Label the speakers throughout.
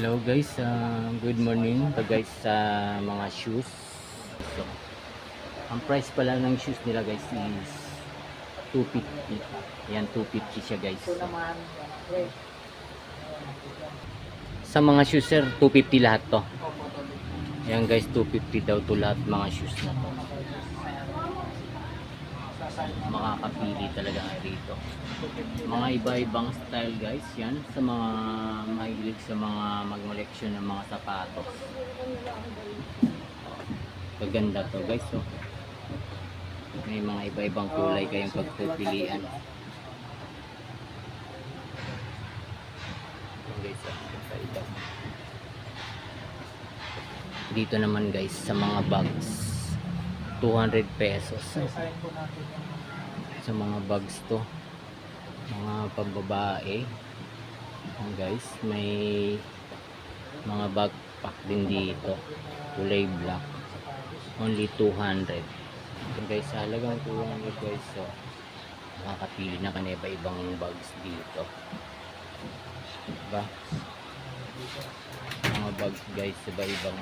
Speaker 1: Hello guys, uh, good morning so guys sa mga shoes. So, ang price pala ng shoes nila guys is 250. Yan 250 siya guys. Sa mga shoes sir, 250 lahat to. Yan guys, 250 daw to lahat mga shoes na to. Makakapili talaga rito. Mga iba-ibang style guys, yan sa mga mahilig sa mga magmoleksyon ng mga sapatos. Kaganda to guys, oh. May mga iba-ibang kulay kayong pagpipilian. Guys, iba-iba. Dito naman guys sa mga bags 200 pesos. Sa mga bags to. Mga pambabae. Ayan, guys. May mga backpack din dito. Kulay black. Only 200 Ayan, guys. Halagang 200 guys so makakapili na ka na iba-ibang bags dito. Diba? Mga bags guys iba-ibang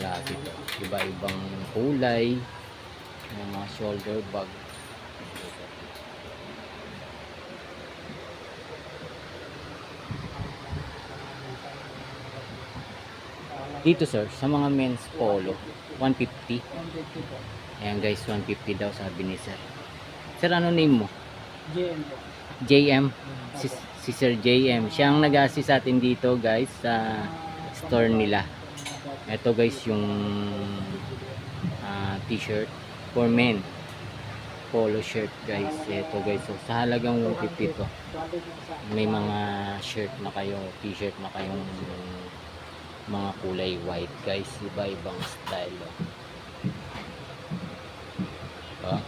Speaker 1: klase iba-ibang kulay may mga shoulder bag. Dito sir sa mga men's polo 150 ayan guys 150 daw sabi ni sir. Sir ano name mo? JM si, si Sir JM siya ang nag-assist sa atin dito guys sa store nila. Ito guys yung ah, t-shirt for men. Polo shirt guys. Ito guys. So, sa halagang 150 to may mga shirt na kayo t-shirt na kayong mga kulay white guys. Iba ibang style oh. Diba?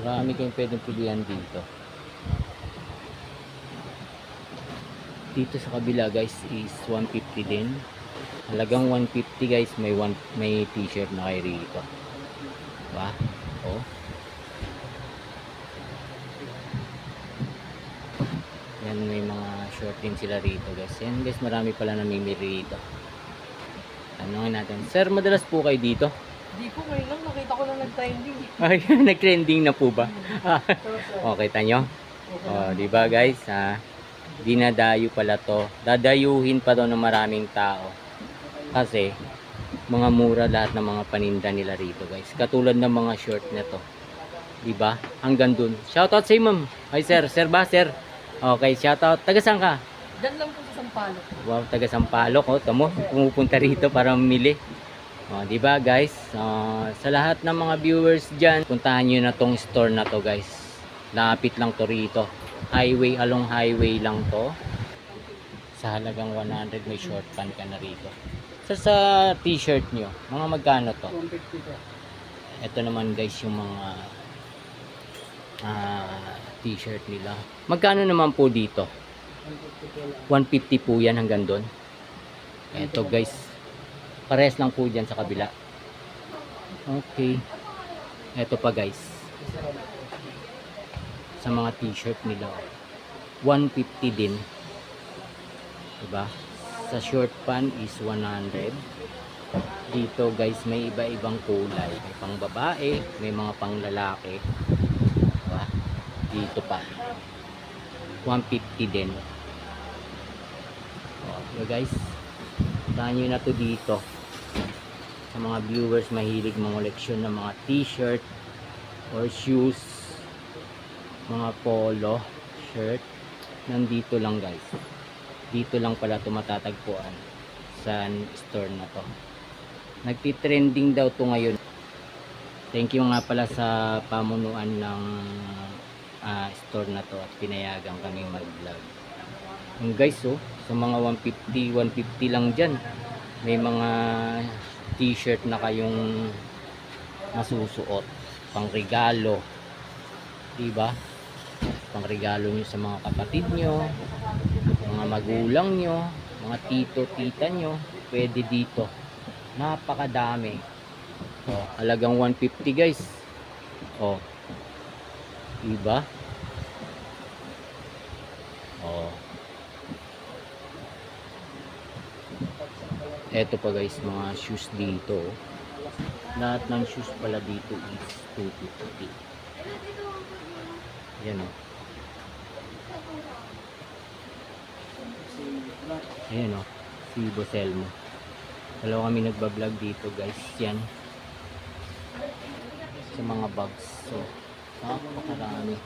Speaker 1: marami kayong pwedeng pilihan dito. Dito sa kabila guys is 150 din. Halagang 150 guys may one, may t-shirt na kayo rito diba? Oh. Yan may mga short din sila rito guys. Yan guys marami pala namimili rito. Tanongin natin. Sir madalas po kayo dito?
Speaker 2: Di po, ngayon lang nakita ko lang nag-trending.
Speaker 1: ay nag-trending na po ba? Okay tanyo. Oh di ba guys ha? Dinadayo pala to. Dadayuhin pa daw ng maraming tao. Kasi mga mura lahat ng mga paninda nila rito guys. Katulad ng mga short na to di ba hanggang dun. Shoutout sa ma'am. Ay sir. Sir ba sir? Okay shoutout. Taga saan ka?
Speaker 2: Diyan lang po sa Sampaloc.
Speaker 1: wow taga Sampaloc. Oh tamo. Pumupunta rito para mamili. Oh, di ba guys? Ah, sa lahat ng mga viewers diyan puntahan niyo na tong store na to guys. Lapit lang to rito. Highway along highway lang to. Sa halagang 100 may short pant ka na rito sa sa t-shirt nyo mga magkano to?
Speaker 2: 150 po.
Speaker 1: ito naman guys yung mga ah, t-shirt nila. Magkano naman po dito?
Speaker 2: 150 po lang.
Speaker 1: 150 po yan hanggang doon. Ito guys pares lang po dyan sa kabila. Okay. Ito pa guys sa mga t-shirt nila. 150 din. Diba sa short pan is 100 dito guys may iba-ibang kulay. May pang babae may mga pang lalaki diba? dito pa. 150 din. Okay guys? Puntahan na to dito. Sa mga viewers mahilig mangoleksyon ng mga t-shirt or shoes. Mga polo shirt. Nandito lang guys dito lang pala ito matatagpuan sa store na to. Nagtitrending daw to ngayon. Thank you nga pala sa pamunuan ng ah, store na to at pinayagan kami mag vlog yung guys oh sa mga 150 150 lang dyan. May mga t-shirt na kayong masusuot. Pang regalo diba? Pang regalo nyo sa mga kapatid nyo magulang nyo mga tito tita nyo pwede dito napakadami oh, halagang 150 guys oh diba oh Eto pa guys, mga shoes dito. oh. Lahat ng shoes pala dito is 250. Yan o. Ayan o. Si Boselmo. Dalawa kami nagbablog dito guys. Yan. Sa mga bags. So, napakarami.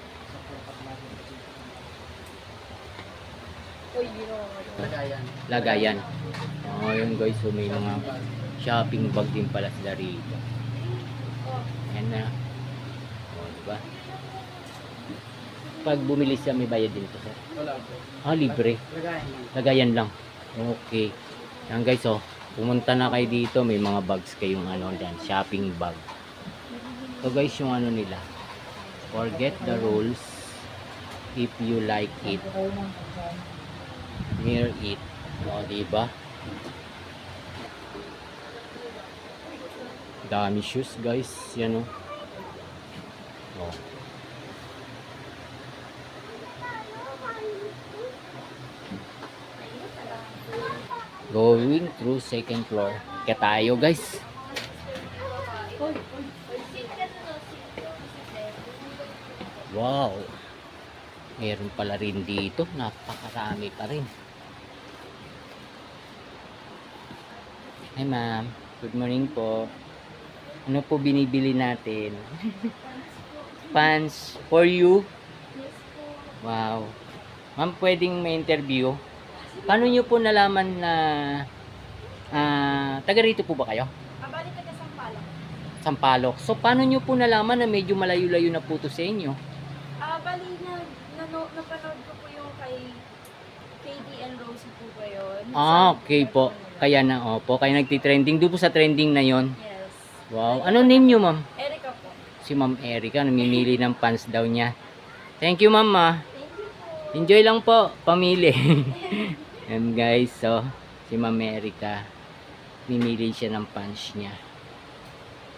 Speaker 3: Lagayan.
Speaker 1: Lagayan. Oh, yun guys. So, may mga shopping bag din pala sila rito. Ayan na. O, diba? Pag bumili siya, may bayad din to, sir.
Speaker 3: Wala po.
Speaker 1: Ah, libre.
Speaker 3: Lagayan lang.
Speaker 1: Lagayan lang. Okay. Yan guys, oh. Pumunta na kayo dito. May mga bags kayong ano dyan. Shopping bag. So guys, yung ano nila. Forget the rules. If you like it, wear it. O, diba? Dami shoes guys. Yan oh. Oh. Going through second floor. Kaya tayo guys. Wow. Meron pala rin dito. Napakarami pa rin. Hi ma'am. Good morning po. Ano po binibili natin? Pants for you? Wow. Ma'am, pwedeng may interview? Paano nyo po nalaman na ah, taga rito po ba kayo?
Speaker 2: Abali taga Sampalok.
Speaker 1: Sampalok. So, paano nyo po nalaman na medyo malayo-layo na po to sa inyo?
Speaker 4: Ah, bali na, nano, napanood ko po yung kay KD and Rosie po ba yun?
Speaker 1: Ah, okay po. Kaya na, opo. Kaya nagti-trending. Doon po sa trending na yon.
Speaker 4: Yes.
Speaker 1: Wow. Ano name nyo, ma'am?
Speaker 4: Erika po.
Speaker 1: Si Ma'am Erica. Namimili ng pants daw niya. Thank you, ma'am. ah. Enjoy lang po, pamili. And guys, so, si Ma'am Erica, pinili siya ng pants niya.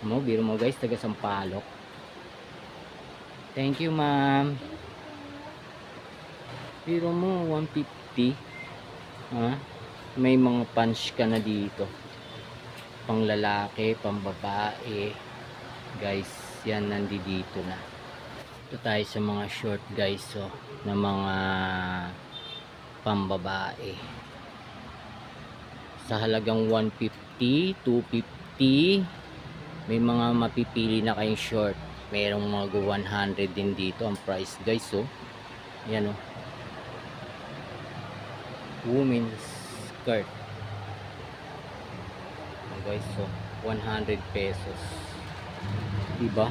Speaker 1: Mo, biro mo guys, taga Sampalok. Thank you, ma'am. Biro mo, 150. Ha? May mga pants ka na dito. Pang lalaki, pang babae. Guys, yan nandito na. Ito tayo sa mga short guys, so, na mga pambabae. Sa halagang 150, 250, may mga mapipili na kayong short. Merong mga 100 din dito ang price guys, so. Yan oh. Women's skirt. Guys, so 100 pesos. Diba?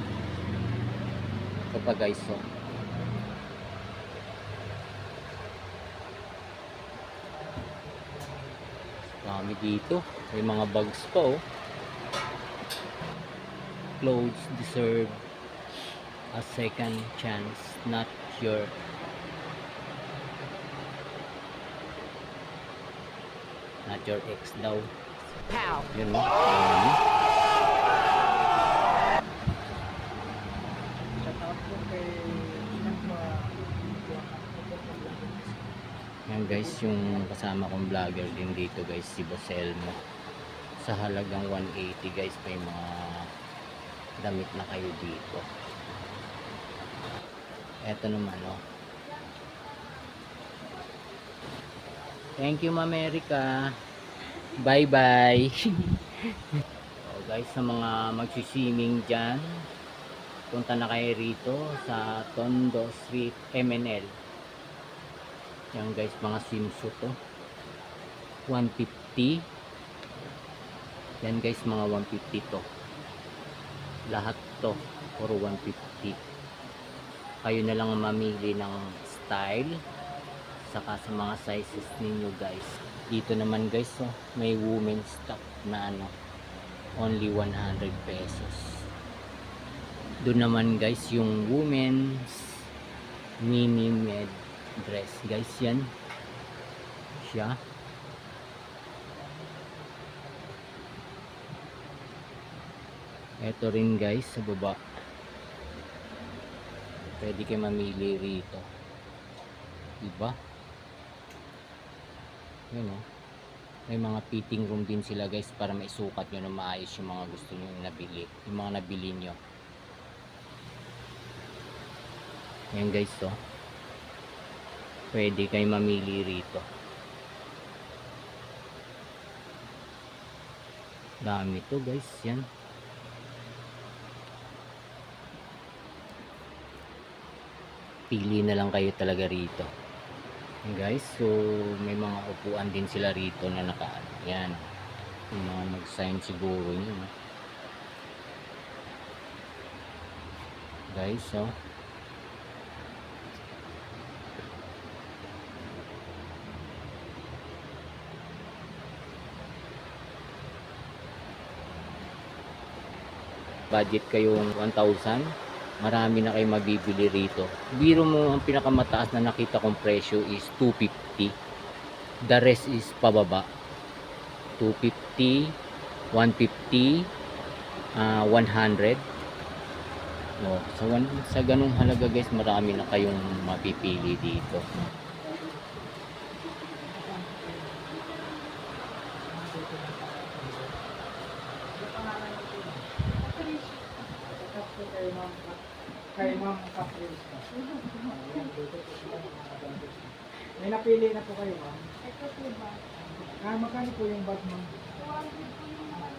Speaker 1: Ito pa guys, so. Dami dito. May mga bags pa oh. Clothes deserve a second chance, not your not your ex daw.
Speaker 2: Pow.
Speaker 1: Yun oh. Dami.
Speaker 3: Shout out po kay Nagma.
Speaker 1: Yan yung kasama kong vlogger din dito guys, si Boselmo. Sa halagang 180 guys, may mga damit na kayo dito. Eto naman oh. Thank you Ma'am Erica. Bye bye. so guys, sa mga magsisiming dyan, punta na kayo rito sa Tondo Street, MNL. Yan guys, mga swimsuit to. 150. Yan guys, mga 150 to. Lahat to for 150. Kayo na lang ang mamili ng style saka sa mga sizes ninyo guys. Dito naman guys, oh, may women's stock na ano, only 100 pesos. Doon naman guys, yung women's mini med dress. Guys yan. Siya. Eto rin guys sa baba. Pwede kayo mamili rito. Diba? Yun o may mga fitting room din sila guys para maisukat nyo na maayos yung mga gusto nyo nabili. Yung mga nabili nyo. Yan guys to pwede kayo mamili rito. Dami to guys. Yan. Pili na lang kayo talaga rito. Guys so may mga upuan din sila rito na naka yan. Yung mga nag sign siguro yun guys so budget kayong 1,000 marami na kayo mabibili rito. Biro mo ang pinakamataas na nakita kong presyo is 250 the rest is pababa. 250 150 ah, 100 oh, sa, one, sa ganung halaga guys marami na kayong mapipili dito
Speaker 3: Ito po kay ma'am. Kay ma'am kabandis. May napili na po kayo ma'am.
Speaker 4: Ito po ba?
Speaker 3: Ah, magkano po yung bag ma'am?
Speaker 4: 200 po yung ano.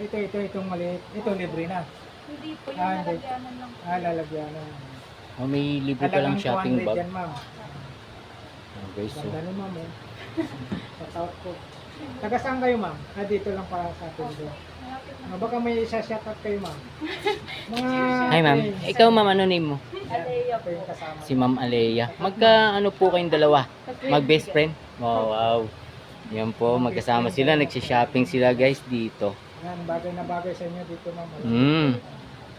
Speaker 3: Ito, ito, itong maliit. Ito, libre na.
Speaker 4: Hindi po yung
Speaker 3: Ah, hindi.
Speaker 4: nalagyanan lang po.
Speaker 3: Ah, lalagyan na.
Speaker 1: oh, may libre ka lang shopping
Speaker 3: 200
Speaker 1: bag
Speaker 3: yan ma'am.
Speaker 1: oh, guys so,
Speaker 3: Ganda ni ma'am eh. Sa South po. Taga saan kayo ma'am? Ah, dito lang para sa atin doon. Ah, baka may isa shoutout kayo ma'am. Mga
Speaker 1: hi ma'am. ikaw ma'am ano name mo?
Speaker 3: Ito
Speaker 4: po.
Speaker 3: yung kasama.
Speaker 1: si ma'am Alea magka ano po kayong dalawa? Mag best friend. oh, wow. Yan po magkasama sila nagsha-shopping sila guys dito.
Speaker 3: Yan, bagay na bagay sa inyo dito ma'am.
Speaker 1: mm.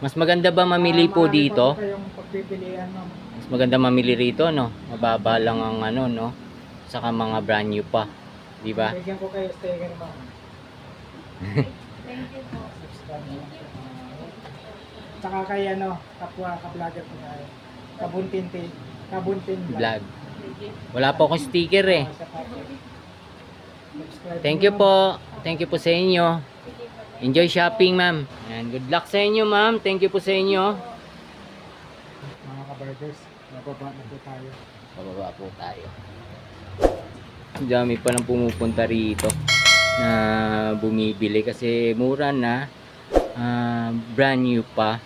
Speaker 1: mas maganda ba mamili po dito?
Speaker 3: kayong pagpipilian ma'am.
Speaker 1: mas maganda mamili rito no? Mababa lang ang ano no? Saka mga brand new pa. Di ba?
Speaker 3: Bigyan ko kayo sticker ma'am.
Speaker 4: Thank you po.
Speaker 3: Na lang po. Tsaka kay ano, kapwa ka-vlogger po tayo. Kabuntin ti, kabuntin
Speaker 1: vlog. Wala po akong sticker eh. Thank you po. Thank you po sa inyo. Enjoy shopping ma'am. And good luck sa inyo ma'am. Thank you po sa inyo.
Speaker 3: Mga ka-burgers, nababa na po tayo.
Speaker 1: Pababa po tayo. Ang dami pa nang pumupunta rito na bumibili kasi mura na ah, brand new pa